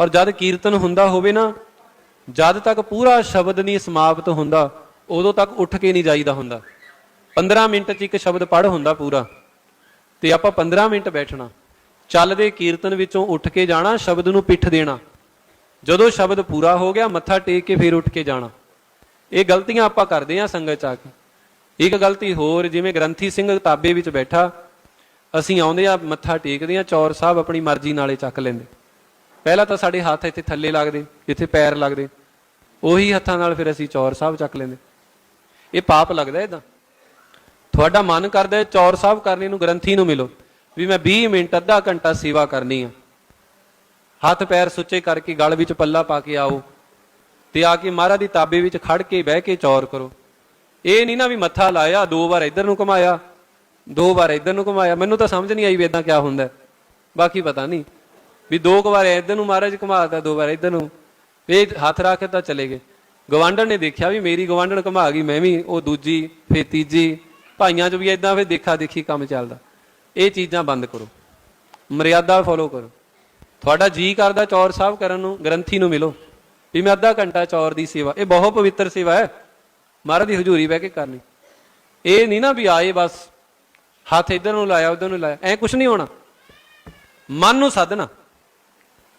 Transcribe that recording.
ਔਰ ਜਦ ਕੀਰਤਨ ਹੁੰਦਾ ਹੋਵੇ ਨਾ, ਜਦ ਤੱਕ ਪੂਰਾ ਸ਼ਬਦ ਨਹੀਂ ਸਮਾਪਤ ਹੁੰਦਾ, ਉਦੋਂ ਤੱਕ ਉੱਠ ਕੇ ਨਹੀਂ ਜਾਈਦਾ ਹੁੰਦਾ। 15 ਮਿੰਟ 'ਚ ਇੱਕ ਸ਼ਬਦ ਪੜ੍ਹ ਹੁੰਦਾ ਪੂਰਾ। ਤੇ ਆਪਾਂ 15 ਮਿੰਟ ਬੈਠਣਾ। ਚੱਲਦੇ ਕੀਰਤਨ ਵਿੱਚੋਂ ਉੱਠ ਕੇ ਜਾਣਾ, ਸ਼ਬਦ ਨੂੰ ਪਿੱਠ ਦੇਣਾ। ਜਦੋਂ ਸ਼ਬਦ ਪੂਰਾ ਹੋ ਗਿਆ, ਮੱਥਾ ਟੇਕ ਕੇ ਫਿਰ ਉੱਠ ਕੇ ਜਾਣਾ। ਇਹ ਗਲਤੀਆਂ ਆਪਾਂ ਕਰਦੇ ਆਂ ਸੰਗਤ ਚ ਆ ਕੇ। ਇੱਕ ਗਲਤੀ ਹੋਰ, ਜਿਵੇਂ ਗ੍ਰੰਥੀ ਸਿੰਘ ਤਾਬੇ ਵਿੱਚ ਬੈਠਾ, ਅਸੀਂ ਆਉਂਦੇ ਆ ਮੱਥਾ ਟੇਕਦੇ ਆ ਚੌਰ ਸਾਹਿਬ ਆਪਣੀ ਮਰਜ਼ੀ ਨਾਲੇ ਚੱਕ ਲੈਂਦੇ। ਪਹਿਲਾਂ ਤਾਂ ਸਾਡੇ ਹੱਥ ਇੱਥੇ ਥੱਲੇ ਲੱਗਦੇ ਜਿੱਥੇ ਪੈਰ ਲੱਗਦੇ। ਉਹੀ ਹੱਥਾਂ ਨਾਲ ਫਿਰ ਅਸੀਂ ਚੌਰ ਸਾਹਿਬ ਚੱਕ ਲੈਂਦੇ। ਇਹ ਪਾਪ ਲੱਗਦਾ ਇਦਾਂ ਤੁਹਾਡਾ ਮਨ ਕਰਦਾ ਹੈ ਚੌਰ ਸਾਹਿਬ ਕਰਨੇ ਨੂੰ ਗ੍ਰੰਥੀ ਨੂੰ ਮਿਲੋ, ਵੀ ਮੈਂ 20 ਮਿੰਟ, ਅੱਧਾ ਘੰਟਾ ਸੇਵਾ ਕਰਨੀ ਆ। ਹੱਥ ਪੈਰ ਸੁੱਚੇ ਕਰਕੇ ਗਲ ਵਿੱਚ ਪੱਲਾ ਪਾ ਕੇ ਆਓ ਤੇ ਆ ਕੇ ਮਹਾਰਾਜ ਦੀ ਤਾਬੇ ਵਿੱਚ ਖੜ ਕੇ ਬਹਿ ਕੇ ਚੌਰ ਕਰੋ। ਇਹ ਨਹੀਂ ਨਾ ਵੀ ਮੱਥਾ ਲਾਇਆ, ਦੋ ਵਾਰ ਇੱਧਰ ਨੂੰ ਘੁਮਾਇਆ, ਦੋ ਵਾਰ ਇੱਧਰ ਨੂੰ ਘੁਮਾਇਆ। ਮੈਨੂੰ ਤਾਂ ਸਮਝ ਨਹੀਂ ਆਈ ਵੀ ਇਦਾਂ ਕਿਆ ਹੁੰਦਾ। ਬਾਕੀ ਪਤਾ ਨਹੀਂ। ਵੀ ਦੋ ਕੁ ਵਾਰ ਇੱਧਰ ਨੂੰ ਮਹਾਰਾਜ ਘੁਮਾਤਾ ਦੋ ਵਾਰ ਇੱਧਰ ਨੂੰ। ਇਹ ਹੱਥ ਰੱਖ ਕੇ ਤਾਂ ਚਲੇ ਗਏ। ਗਵਾਂਢਣ ਨੇ ਦੇਖਿਆ ਵੀ ਮੇਰੀ ਗਵਾਂਢਣ ਘੁਮਾ ਗਈ, ਮੈਂ ਵੀ, ਉਹ ਦੂਜੀ ਫੇ ਤੀਜੀ। ਭਾਈਆਂ 'ਚ ਵੀ ਇਦਾਂ ਫੇ ਦੇਖਾ ਦੇਖੀ ਕੰਮ ਚੱਲਦਾ। ਇਹ ਚੀਜ਼ਾਂ ਬੰਦ ਕਰੋ। ਮਰਿਆਦਾ ਫੋਲੋ ਕਰੋ। ਤੁਹਾਡਾ ਜੀ ਕਰਦਾ ਚੌਰ ਸਾਹਿਬ ਕਰਨ ਨੂੰ, ਗ੍ਰੰਥੀ ਨੂੰ ਮਿਲੋ। ਵੀ ਮੈਂ ਅੱਧਾ ਘੰਟਾ ਚੌਰ ਦੀ ਸੇਵਾ, ਇਹ ਬਹੁਤ ਪਵਿੱਤਰ ਸੇਵਾ ਹੈ। ਮਹਾਰਾਜ ਦੀ ਹਜ਼ੂਰੀ ਬਹਿ ਕੇ ਕਰਨੀ। ਇਹ ਨਹੀਂ ਨਾ ਵੀ ਆਏ ਬਸ, ਹੱਥ ਇਧਰ ਨੂੰ ਲਾਇਆ, ਉਧਰ ਨੂੰ ਲਾਇਆ। ਐ ਕੁਝ ਨਹੀਂ ਹੋਣਾ। ਮਨ ਨੂੰ ਸਾਧਨਾ